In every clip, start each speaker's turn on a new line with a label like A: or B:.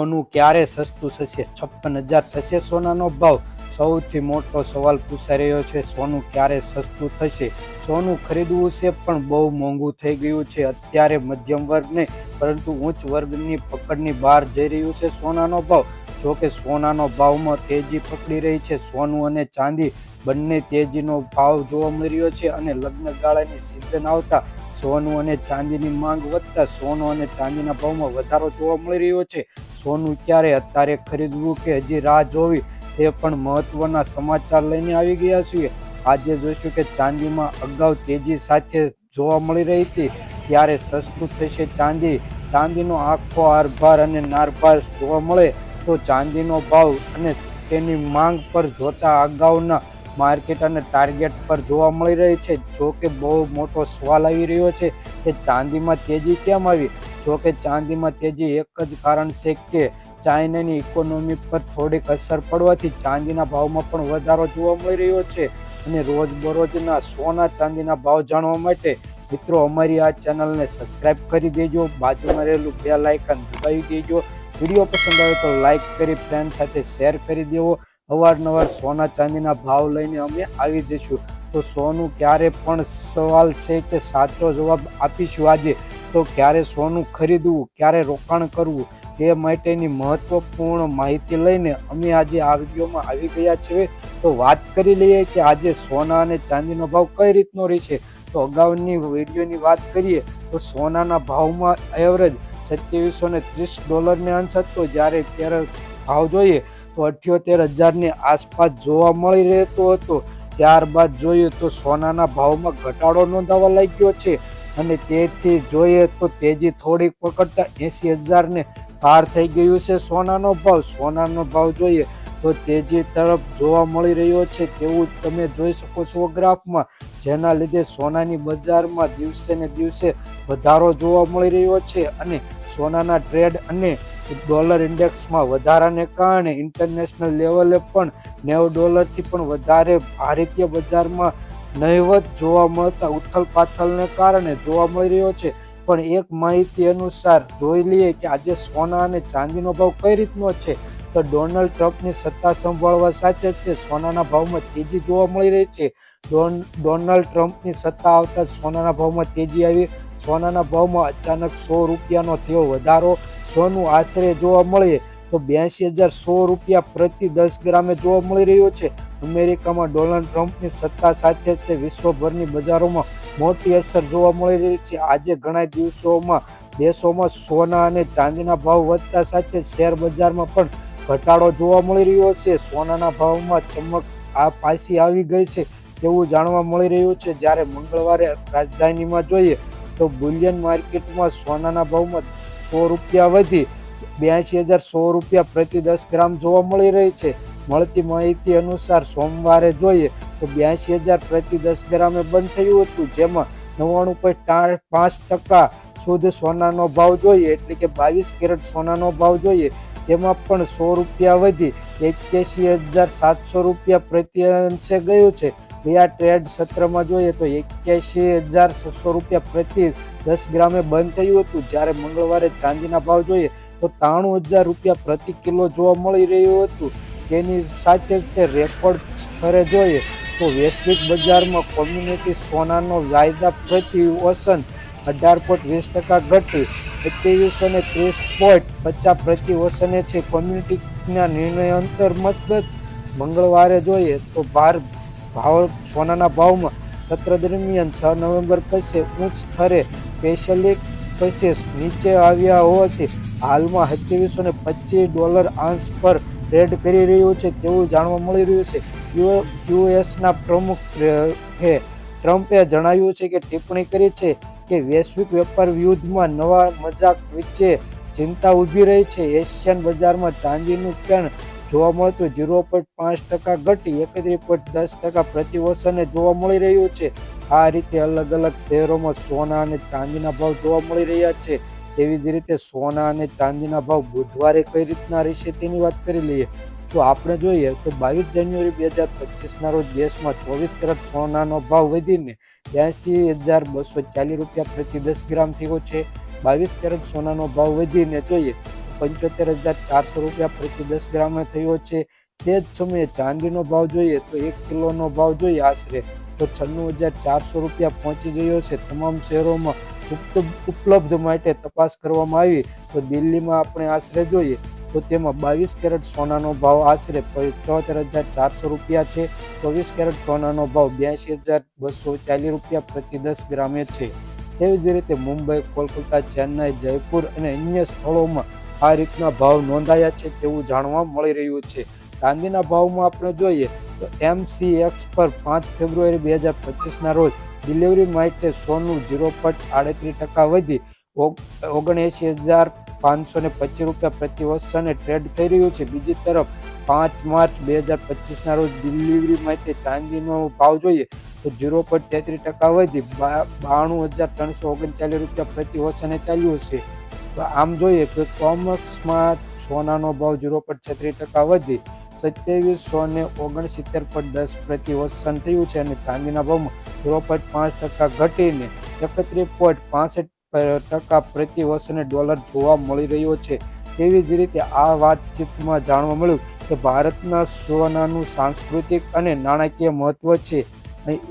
A: સોનું ક્યારે સસ્તું થશે? છપ્પન હજાર થશે સોનાનો ભાવ. સૌથી મોટો સવાલ પૂછાઈ રહ્યો છે, સોનું ક્યારે સસ્તું થશે? સોનું ખરીદવું છે પણ બહુ મોંઘું થઈ ગયું છે. અત્યારે મધ્યમ વર્ગ નહીં પરંતુ ઉચ્ચ વર્ગની પકડની બહાર જઈ રહ્યું છે સોનાનો ભાવ. જો કે સોનાનો ભાવમાં તેજી પકડી રહી છે. સોનું અને ચાંદી બંને તેજીનો ભાવ જોવા મળી રહ્યો છે અને લગ્નગાળાની સિઝન આવતા સોનું અને ચાંદીની માંગ વધતા સોનું અને ચાંદીના ભાવમાં વધારો જોવા મળી રહ્યો છે. સોનું ક્યારે અત્યારે ખરીદવું કે હજી રાહ જોવી તે પણ મહત્વના સમાચાર લઈને આવી ગયા છીએ. આજે જોઈશું કે ચાંદીમાં અગાઉ તેજી સાથે જોવા મળી રહી હતી. ત્યારે સસ્તું થશે ચાંદી. ચાંદીનો આખો આરભાર અને નારભાર જોવા મળે તો ચાંદીનો ભાવ અને તેની માંગ પર જોતા અગાઉના માર્કેટ અને ટાર્ગેટ પર જોવા મળી રહી છે. જો કે બહુ મોટો સવાલ આવી રહ્યો છે કે ચાંદીમાં તેજી કેમ આવી? જો કે ચાંદીમાં તેજી એક જ કારણ છે કે ચાઇનાની ઇકોનોમી પર થોડીક અસર પડવાથી ચાંદીના ભાવમાં પણ વધારો જોવા મળી રહ્યો છે. અને રોજબરોજના સોના ચાંદીના ભાવ જાણવા માટે મિત્રો અમારી આ ચેનલને સબસ્ક્રાઇબ કરી દેજો. બાજુમાં રહેલું બે લાઇકન દબાવી દેજો. વીડિયો પસંદ આવે તો લાઇક કરી ફ્રેન્ડ સાથે શેર કરી દેવો. અવારનવાર સોના ચાંદીના ભાવ લઈને અમે આવી જઈશું. તો સોનું ક્યારે પણ સવાલ છે કે સાચો જવાબ આપીશું આજે? તો ક્યારે સોનું ખરીદવું, ક્યારે રોકાણ કરવું તે માટેની મહત્વપૂર્ણ માહિતી લઈને અમે આજે આ વિડીયોમાં આવી ગયા છીએ. તો વાત કરી લઈએ કે આજે સોના અને ચાંદીનો ભાવ કઈ રીતનો રહેશે? તો અગાઉની વિડીયોની વાત કરીએ તો સોનાના ભાવમાં એવરેજ સત્યાવીસો ને ત્રીસ ડોલરને અંશ હતો. જ્યારે ત્યારે ભાવ જોઈએ તો અઠ્યોતેર હજારની આસપાસ જોવા મળી રહેતો હતો. ત્યારબાદ જોઈએ તો સોનાના ભાવમાં ઘટાડો નોંધાવા લાગ્યો છે અને તેથી જોઈએ તો તેજી થોડીક પકડતા એસી હજારને પાર થઈ ગયું છે સોનાનો ભાવ. સોનાનો ભાવ જોઈએ તો તેજી તરફ જોવા મળી રહ્યો છે તેવું તમે જોઈ શકો છો ગ્રાફમાં. જેના લીધે સોનાની બજારમાં દિવસે ને દિવસે વધારો જોવા મળી રહ્યો છે અને સોનાના ટ્રેડ અને ડોલર ઇન્ડેક્સમાં વધારાને કારણે ઇન્ટરનેશનલ લેવલે પણ નેવ ડોલરથી પણ વધારે ભારતીય બજારમાં નહિવત જોવા મળતા ઉથલ પાથલને કારણે જોવા મળી રહ્યો છે. પણ એક માહિતી અનુસાર જોઈ લઈએ કે આજે સોના અને ચાંદીનો ભાવ કઈ રીતનો છે? તો ડોનાલ્ડ ટ્રમ્પની સત્તા સંભાળવા સાથે જ તે સોનાના ભાવમાં તેજી જોવા મળી રહી છે. ડોન ડોનાલ્ડ ટ્રમ્પની સત્તા આવતા સોનાના ભાવમાં તેજી આવી. સોનાના ભાવમાં અચાનક સો રૂપિયાનો થયો વધારો. સોનું આશરે જોવા મળે તો બ્યાસી હજાર સો રૂપિયા પ્રતિ દસ ગ્રામે જોવા મળી રહ્યો છે. અમેરિકામાં ડોનાલ્ડ ટ્રમ્પની સત્તા સાથે તે વિશ્વભરની બજારોમાં મોટી અસર જોવા મળી રહી છે. આજે ઘણા દિવસોમાં દેશોમાં સોના અને ચાંદીના ભાવ વધતા સાથે શેર બજારમાં પણ ઘટાડો જોવા મળી રહ્યો છે. સોનાના ભાવમાં ચમક આ પાછી આવી ગઈ છે તેવું જાણવા મળી રહ્યું છે. જ્યારે મંગળવારે રાજધાનીમાં જોઈએ તો બુલિયન માર્કેટમાં સોનાના ભાવમાં સો રૂપિયા વધી બ્યાસી હજાર સો રૂપિયા પ્રતિ દસ ગ્રામ જોવા મળી રહી છે. મળતી માહિતી અનુસાર સોમવારે જોઈએ તો બ્યાસી હજાર પ્રતિ દસ ગ્રામે બંધ થયું હતું. જેમાં નવ્વાણું પોઈન્ટ પાંચ ટકા શુદ્ધ સોનાનો ભાવ જોઈએ એટલે કે બાવીસ કેરેટ સોનાનો ભાવ જોઈએ તેમાં પણ સો રૂપિયા વધી એક્યાસી હજાર સાતસો રૂપિયા પ્રતિ અંશે ગયું છે. ગયા ટ્રેડ સત્રમાં જોઈએ તો એક્યાસી હજાર છસો રૂપિયા પ્રતિ દસ ગ્રામે બંધ થયું હતું. જ્યારે મંગળવારે ચાંદીના ભાવ જોઈએ તો ત્રાણું હજાર રૂપિયા પ્રતિ કિલો જોવા મળી રહ્યું હતું. તેની સાથે જ તે રેકોર્ડ સ્તરે જોઈએ તો વૈશ્વિક બજારમાં કોમ્યુનિટી સોનાનો વાયદા પ્રતિ ઓસન અઢાર પોઈન્ટ વીસ ટકા ઘટી સત્યાવીસો ને ત્રીસ પોઈન્ટ પચાસ પ્રતિ ઓસને છે કોમ્યુનિટીના નિર્ણય અંતર્ગત મંગળવારે જોઈએ તો ભાર ભાવ સોનાના ભાવમાં સત્ર દરમિયાન છ નવેમ્બર પછી ઉચ્ચ સ્તરે સ્પેશિયલિક પછી નીચે આવ્યા હોવાથી હાલમાં સત્યાવીસો ને પચીસ ડોલર આંશ પર ટ્રેડ કરી રહ્યું છે તેવું જાણવા મળી રહ્યું છે. યુએસના પ્રમુખ હે, ટ્રમ્પે જણાવ્યું છે કે ટિપ્પણી કરી છે કે વૈશ્વિક વેપાર યુદ્ધમાં નવા મજાક વચ્ચે ચિંતા ઊભી રહી છે. એશિયન બજારમાં ચાંદીનું કેણ જોવા મળતું ઝીરો પોઈન્ટ પાંચ ટકા ઘટી એકત્રીસ પોઈન્ટ દસ ટકા પ્રતિ વર્ષને જોવા મળી રહ્યું છે. આ રીતે અલગ અલગ શહેરોમાં સોના અને ચાંદીના ભાવ જોવા મળી રહ્યા છે. તેવી જ રીતે સોના અને ચાંદીના ભાવ બુધવારે કઈ રીતના રહેશે તેની વાત કરી લઈએ. તો આપણે જોઈએ તો બાવીસ જાન્યુઆરી બે હજાર પચીસના રોજ દેશમાં ચોવીસ કેરેટ સોનાનો ભાવ વધીને બ્યાસી હજાર બસો ચાલીસ રૂપિયા પ્રતિ દસ ગ્રામ થયો છે. બાવીસ કેરેટ સોનાનો ભાવ વધીને જોઈએ પંચોતેર હજાર ચારસો રૂપિયા પ્રતિ દસ ગ્રામે થયો છે. તે જ સમયે ચાંદીનો ભાવ જોઈએ તો એક કિલોનો ભાવ જોઈએ આશરે તો છન્નું હજાર ચારસો રૂપિયા પહોંચી ગયો છે. તમામ શહેરોમાં ઉપલબ્ધ માટે તપાસ કરવામાં આવી તો દિલ્હીમાં આપણે આશરે જોઈએ તો તેમાં બાવીસ કેરેટ સોનાનો ભાવ આશરે પંચોતેર હજાર ચારસો રૂપિયા છે. ચોવીસ કેરેટ સોનાનો ભાવ બ્યાસી હજાર બસો ચાલીસ રૂપિયા પ્રતિ દસ ગ્રામે છે. તેવી જ રીતે મુંબઈ, કોલકાતા, ચેન્નાઈ, જયપુર અને અન્ય સ્થળોમાં આ રીતના ભાવ નોંધાયા છે તેવું જાણવા મળી રહ્યું છે. ચાંદીના ભાવમાં આપણે જોઈએ તો એમસીએક્સ પર પાંચ ફેબ્રુઆરી બે હજાર પચીસના રોજ ડિલિવરી માટે સોનું ઝીરો પોઈન્ટ આડત્રીસ ટકા વધી ઓગ- ઓગણએંસી હજાર પાંચસો ને પચીસ રૂપિયા પ્રતિ વર્ષને ટ્રેડ થઈ રહ્યું છે. બીજી તરફ, પાંચ માર્ચ બે હજાર પચીસના રોજ ડિલિવરી માટે ચાંદીનો ભાવ જોઈએ તો ઝીરો પોઈન્ટ તેત્રીસ ટકા વધી બાણું હજાર ત્રણસો ઓગણચાલીસ રૂપિયા પ્રતિ વર્ષને ચાલ્યું છે. તો આમ જોઈએ તો કોમર્સમાં સોનાનો ભાવ ઝીરો પોઈન્ટ છત્રીસ ટકા વધી સત્યાવીસો ને ઓગણસિત્તેર પોઈન્ટ દસ પ્રતિ વર્ષન થયું છે અને ચાંદીના ભાવમાં ઝીરો પોઈન્ટ પાંચ ટકા ઘટીને એકત્રીસ પોઈન્ટ પાસઠ ટકા પ્રતિ વર્ષને ડોલર જોવા મળી રહ્યો છે. તેવી જ રીતે આ વાતચીતમાં જાણવા મળ્યું કે ભારતના સોનાનું સાંસ્કૃતિક અને નાણાકીય મહત્વ છે.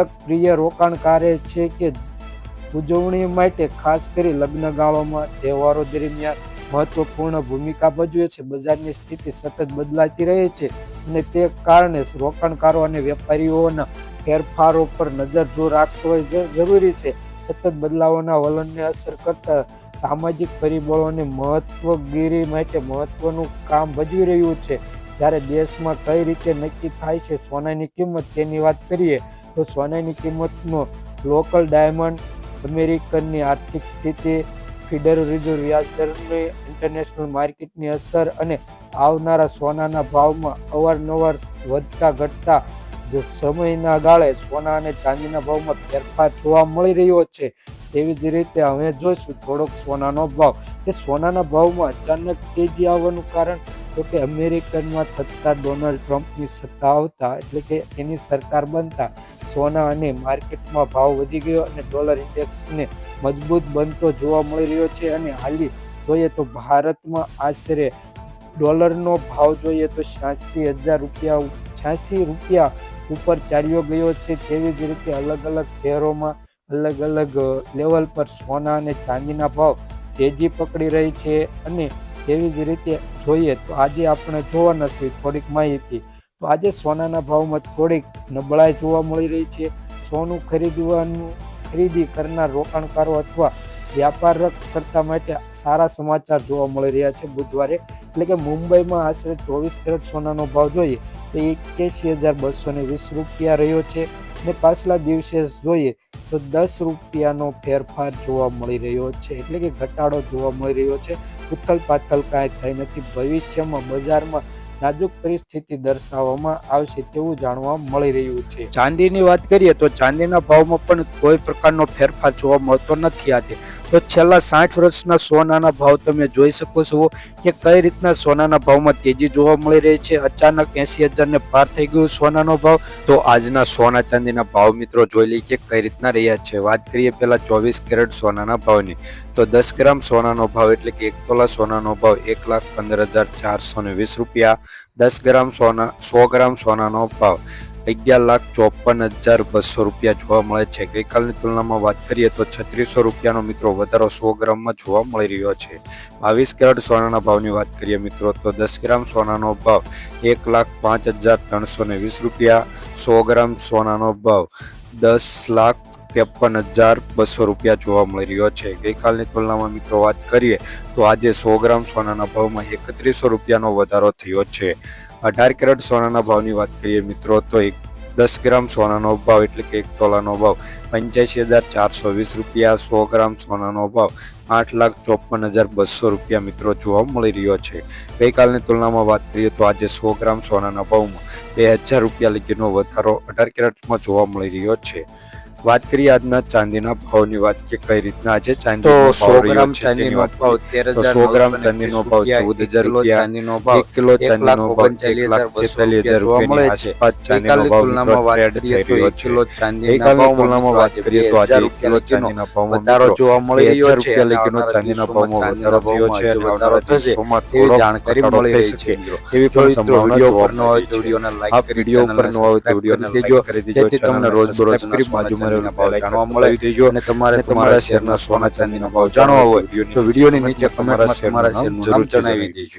A: એક પ્રિય રોકાણકારે છે કે ઉજવણી માટે ખાસ કરી લગ્નગાળોમાં તહેવારો દરમિયાન મહત્વપૂર્ણ ભૂમિકા ભજવે છે. બજારની સ્થિતિ સતત બદલાતી રહે છે અને તે કારણે રોકાણકારો અને વેપારીઓના ફેરફારો પર નજર જો રાખવો જરૂરી છે. સતત બદલાવોના વલણને અસર કરતા સામાજિક પરિબળોની મહત્વગીરી માટે મહત્વનું કામ ભજવી રહ્યું છે. જ્યારે દેશમાં કઈ રીતે નક્કી થાય છે સોનાની કિંમત તેની વાત કરીએ, તો સોનાની કિંમતનો લોકલ ડાયમંડ અમેરિકનની આર્થિક સ્થિતિ ફેડરલ રિઝર્વ વ્યાજદરની ઇન્ટરનેશનલ માર્કેટની અસર અને આવનારા સોનાના ભાવમાં અવારનવાર વધતા ઘટતા જ સમયના ગાળે સોના અને ચાંદીના ભાવમાં ફેરફાર જોવા મળી રહ્યો છે, તેવી જ રીતે હવે જોઈશું થોડોક સોનાનો ભાવ. કે સોનાના ભાવમાં અચાનક તેજી આવવાનું કારણ તો કે અમેરિકનમાં થતા ડોનાલ્ડ ટ્રમ્પની સત્તા આવતા એટલે કે એની સરકાર બનતા સોના અને માર્કેટમાં ભાવ વધી ગયો અને ડોલર ઇન્ડેક્સને મજબૂત બનતો જોવા મળી રહ્યો છે. અને હાલી જોઈએ તો ભારતમાં આશરે ડોલરનો ભાવ જોઈએ તો છ્યાસી હજાર રૂપિયા છ્યાસી રૂપિયા ઉપર ચાલ્યો ગયો છે તેવી જ રીતે અલગ અલગ શહેરોમાં અલગ અલગ લેવલ પર સોના અને ચાંદીના ભાવ તેજી પકડી રહી છે અને તેવી જ રીતે જોઈએ તો આજે આપણે જોવાના છીએ થોડીક માહિતી. તો આજે સોનાના ભાવમાં થોડીક નબળાઈ જોવા મળી રહી છે. સોનું ખરીદવાનું, ખરીદી કરનાર રોકાણકારો અથવા વ્યાપાર કરતા માટે સારા સમાચાર જોવા મળી રહ્યા છે બુધવારે. એટલે કે મુંબઈમાં આશરે ચોવીસ કેરેટ સોનાનો ભાવ જોઈએ તો એક્યાસી હજાર બસો વીસ રૂપિયા રહ્યો છે. ને પાછલા દિવસે જોઈએ તો દસ રૂપિયાનો ફેરફાર જોવા મળી રહ્યો છે. એટલે કે ઘટાડો જોવા મળી રહ્યો છે. ઉથલ પાથલ કાંઈ થઈ નથી. ભવિષ્યમાં બજારમાં નાજુક પરિસ્થિતિ દર્શાવવામાં આવશે તેવું જાણવા મળી રહ્યું છે. ચાંદીની વાત કરીએ તો ચાંદીના ભાવમાં પણ કોઈ પ્રકારનો ફેરફાર જોવા મળતો નથી આજે. તો છેલ્લા સાઠ વર્ષના સોનાના ભાવ તમે જોઈ શકો છો કે કઈ રીતના સોનાના ભાવમાં તેજી જોવા મળી રહી છે. અચાનક એસી હજારને પાર થઈ ગયું સોનાનો ભાવ. તો આજના સોના ચાંદીના ભાવ મિત્રો જોઈ લઈએ કે કઈ રીતના રહ્યા છે. વાત કરીએ પહેલાં ચોવીસ કેરેટ સોનાના ભાવની. તો દસ ગ્રામ સોનાનો ભાવ એટલે કે એક તોલા સોનાનો ભાવ એક લાખ પંદર હજાર ચારસો ને વીસ રૂપિયા. દસ ગ્રામ સોના, સો ગ્રામ સોનાનો ભાવ. અગિયાર લાખ ચોપન હજાર બસો રૂપિયા જોવા મળે છે. ગઈકાલની તુલનામાં વાત કરીએ તો છત્રીસો રૂપિયાનો મિત્રો વધારો સો ગ્રામમાં જોવા મળી રહ્યો છે. બાવીસ કેરેટ સોનાના ભાવની વાત કરીએ મિત્રો તો દસ ગ્રામ સોનાનો ભાવ એક લાખ પાંચ હજાર ત્રણસો ને વીસ રૂપિયા, સો ગ્રામ સોનાનો ભાવ દસ લાખ ત્રેપન હજાર બસો રૂપિયા જોવા મળી રહ્યો છે. ગઈકાલની તુલનામાં મિત્રો વાત કરીએ તો આજે સો ગ્રામ સોનાના ભાવમાં એકત્રીસો રૂપિયાનો વધારો થયો છે. અઢાર કેરેટ સોનાના ભાવની વાત કરીએ મિત્રો તો એક દસ ગ્રામ સોનાનો ભાવ એટલે કે એક તોલાનો ભાવ પંચ્યાસી હજાર ચારસો વીસ રૂપિયા, સો ગ્રામ સોનાનો ભાવ આઠ લાખ ચોપન હજાર બસો રૂપિયા મિત્રો જોવા મળી રહ્યો છે. ગઈકાલની તુલનામાં વાત કરીએ તો આજે સો ગ્રામ સોનાના ભાવમાં બે હજાર રૂપિયા લગીનો વધારો અઢાર કેરેટમાં જોવા મળી રહ્યો છે.
B: વાત કરીએ આજના ચાંદીના ભાવની વાત કે કઈ રીતના આજે
C: તો સો ગ્રામ ચાંદીનો ભાવ તેર હજાર
B: સો ગ્રામ ચાંદીનો ભાવ
C: રૂપિયા,
B: 14,000
C: એક કિલો
B: રૂપિયા,
C: ચાંદીનો ભાવ
B: એક કિલો ચાંદીનો ભાવ એક લાખ
C: હજાર
B: તેતાલીસ હજાર રૂપિયાની
C: છે.
B: આસપાસ ચાંદીનો ભાવ
C: વાત
B: ટ્રેડ થઈ
C: તો
B: રહ્યો છે.
C: કિલો
B: ગઈકાલની તુલનામાં વાત કરીએ તો આજે એક કિલો ચાંદીના ભાવમાં
C: વધારો જોવા મળી રહ્યો છે
B: રૂપિયા
C: આવનારા
B: ચાંદીના ભાવમાં વધારો થયો છે
C: વધારો થશે એવી જાણકારી મળી રહી છે.
B: એવી પણ સંભાવના જોવા મળી છે.
C: કરી
B: વીડિયો પર ન હોય તો વિડીયોને લાઈક કરી દેજો
C: જેથી તમને રોજ બરોજ
B: બાજુમાં રહેલું
C: ભાવ જાણવા મળે
B: દેજો
C: અને તમારે તમારા
B: શહેરના
C: શેરના સોના ચાંદીના ભાવ જાણવા હોય તો વિડીયોની નીચે
B: તમારા
C: શહેર
B: શેરનું
C: જણાવી
B: જણાવી
C: દેજો.